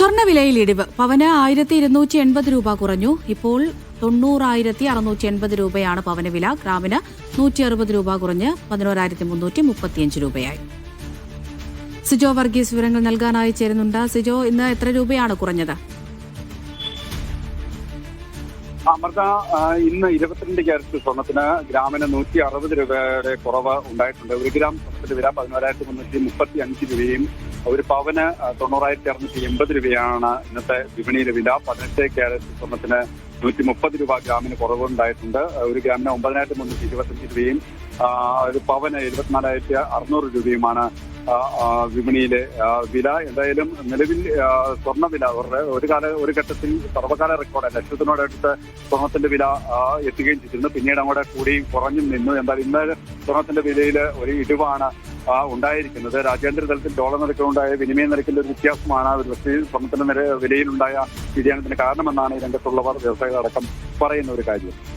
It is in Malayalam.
സ്വർണവിലയിൽ ഇടിവ് പവന് ആയിരത്തി ഇരുന്നൂറ്റി എൺപത് രൂപ കുറഞ്ഞു. ഇപ്പോൾ തൊണ്ണൂറായിരത്തി അറുന്നൂറ്റി എൺപത് രൂപയാണ് പവന് വില. ഗ്രാമിന് നൂറ്റി അറുപത് രൂപ കുറഞ്ഞ് പതിനോരായിരത്തി മുന്നൂറ്റി മുപ്പത്തിയഞ്ച് രൂപയായി. സിജോ വർഗീസ് വിവരങ്ങൾ നൽകാനായി ചേരുന്നുണ്ട്. സിജോ ഇന്ന് എത്ര രൂപയാണ് കുറഞ്ഞത്? അമൃത ഇന്ന് ഇരുപത്തിരണ്ട് ക്യാരറ്റ് സ്വർണത്തിന് ഗ്രാമിന് നൂറ്റി അറുപത് രൂപയുടെ കുറവ് ഉണ്ടായിട്ടുണ്ട്. ഒരു ഗ്രാം സ്വർണത്തിന്റെ വില പതിനോരായിരത്തി മുന്നൂറ്റി മുപ്പത്തി അഞ്ച് രൂപയും ഒരു പവന് തൊണ്ണൂറായിരത്തി അറുന്നൂറ്റി എൺപത് രൂപയാണ് ഇന്നത്തെ വിപണിയിലെ വില. പതിനെട്ട് ക്യാരറ്റ് സ്വർണത്തിന് നൂറ്റി മുപ്പത് രൂപ ഗ്രാമിന് കുറവുണ്ടായിട്ടുണ്ട്. ഒരു ഗ്രാമിന് ഒമ്പതിനായിരത്തി മുന്നൂറ്റി ഇരുപത്തഞ്ച് രൂപയും ഒരു പവന് എഴുപത്തിനാലായിരത്തി അറുന്നൂറ് രൂപയുമാണ് വിപണിയിലെ വില. എന്തായാലും നിലവിൽ സ്വർണവില ഒരു ഒരു കാല ഒരു ഘട്ടത്തിൽ സർവകാല റെക്കോർഡ് ലക്ഷത്തിനോടടുത്ത് സ്വർണത്തിന്റെ വില എത്തുകയും ചെയ്തിരുന്നു. പിന്നീട് അങ്ങോട്ട് കൂടിയും കുറഞ്ഞും നിന്നു. എന്നാൽ ഇന്ന് സ്വർണത്തിന്റെ വിലയിൽ ഒരു ഇടിവാണ് ഉണ്ടായിരിക്കുന്നത്. രാജ്യാന്തര തലത്തിൽ ഡോളർ നിരക്കിലുണ്ടായ വിനിമയ നിരക്കിന്റെ ഒരു വ്യത്യാസമാണ്. ഒരു വ്യക്തി സ്വർണത്തിന്റെ നിര വിലയിലുണ്ടായ വ്യതിയാനത്തിന് കാരണമെന്നാണ് രംഗത്തുള്ളവർ വ്യവസായികളടക്കം പറയുന്ന ഒരു കാര്യം.